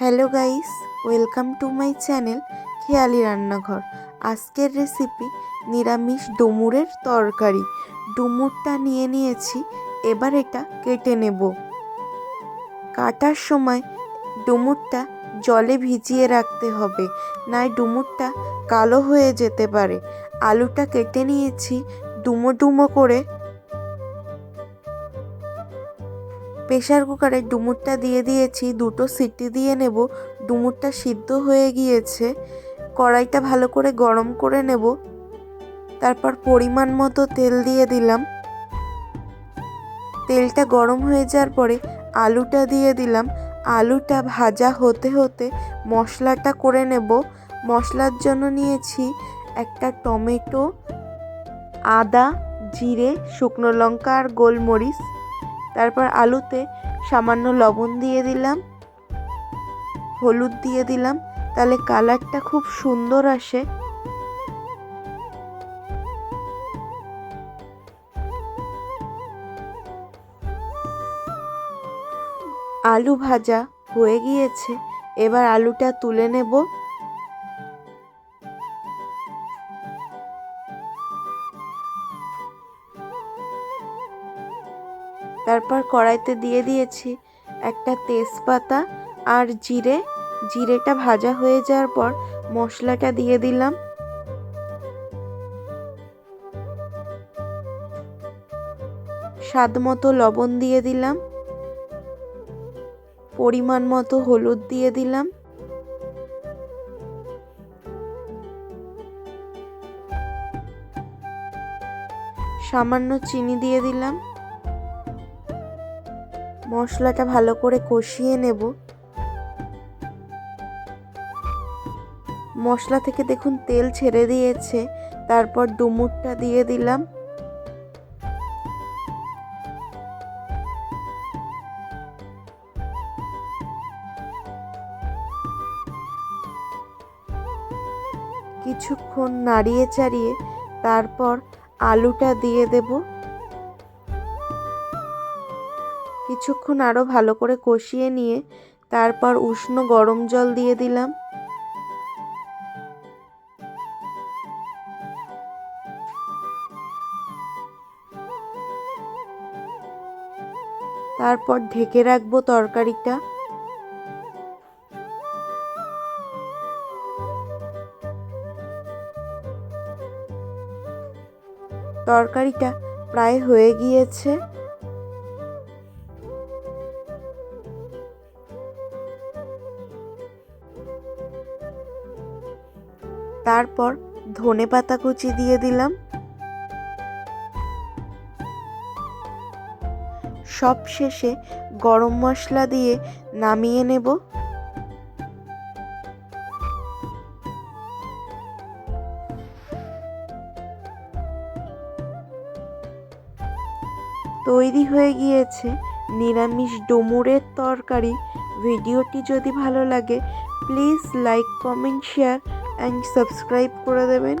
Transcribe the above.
Hello guys, welcome to my channel Kheyali Rannaghar. আজকের recipe নিরামিষ ডুমুরের তরকারি। ডুমুরটা নিয়ে নিয়েছি, এবার এটা কেটে নেব। কাটার সময় ডুমুরটা জলে ভিজিয়ে রাখতে হবে নয় ডুমুরটা কালো হয়ে যেতে পারে। আলুটা কেটে নিয়েছি, ডুমো ডুমো করে প্রেশার কুকারে ডুমুরটা দিয়ে দিয়েছি, দুটো সিটি দিয়ে নেব, ডুমুরটা সিদ্ধ হয়ে গিয়েছে, কড়াইটা ভালো করে গরম করে নেব, তারপর পরিমাণ মতো তেল দিয়ে দিলাম। তেলটা গরম হয়ে যাওয়ার পরে আলুটা দিয়ে দিলাম। আলুটা ভাজা হতে হতে মশলাটা করে নেব। মশলার জন্য নিয়েছি একটা টমেটো, আদা, জিরে, শুকনো লঙ্কা আর গোলমরিচ। তারপর আলুতে সামান্য লবণ দিয়ে দিলাম, হলুদ দিয়ে দিলাম, তাহলে কালারটা খুব সুন্দর আসে। আলু ভাজা হয়ে গিয়েছে, এবার আলুটা তুলে নেব। তারপর কড়াইতে দিয়ে দিয়েছি একটা তেজপাতা আর জিরে। জিরেটা ভাজা হয়ে যাওয়ার পর মশলাটা দিয়ে দিলাম। স্বাদ মতো লবণ দিয়ে দিলাম। পরিমাণ মতো হলুদ দিয়ে দিলাম। সামান্য চিনি দিয়ে দিলাম। মশলাটা ভালো করে কষিয়ে নেব। মশলা থেকে দেখুন তেল ছেড়ে দিয়েছে, তারপর ডুমুরটা দিয়ে দিলাম। কিছুক্ষণ নাড়িয়ে চাড়িয়ে তারপর আলুটা দিয়ে দেবো। কিছুক্ষণ আরও ভালো করে কষিয়ে নিয়ে তারপর উষ্ণ গরম জল দিয়ে দিলাম। তারপর ঢেকে রাখব তরকারিটা। তরকারিটা প্রায় হয়ে গিয়েছে। তারপর ধনে পাতা কুচি দিয়ে দিলাম। সব শেষে গরম মশলা দিয়ে নামিয়ে নেব। তৈরি হয়ে গিয়েছে নিরামিষ ডুমুরের তরকারি। ভিডিওটি যদি ভালো লাগে please like comment share and subscribe করে দেবেন।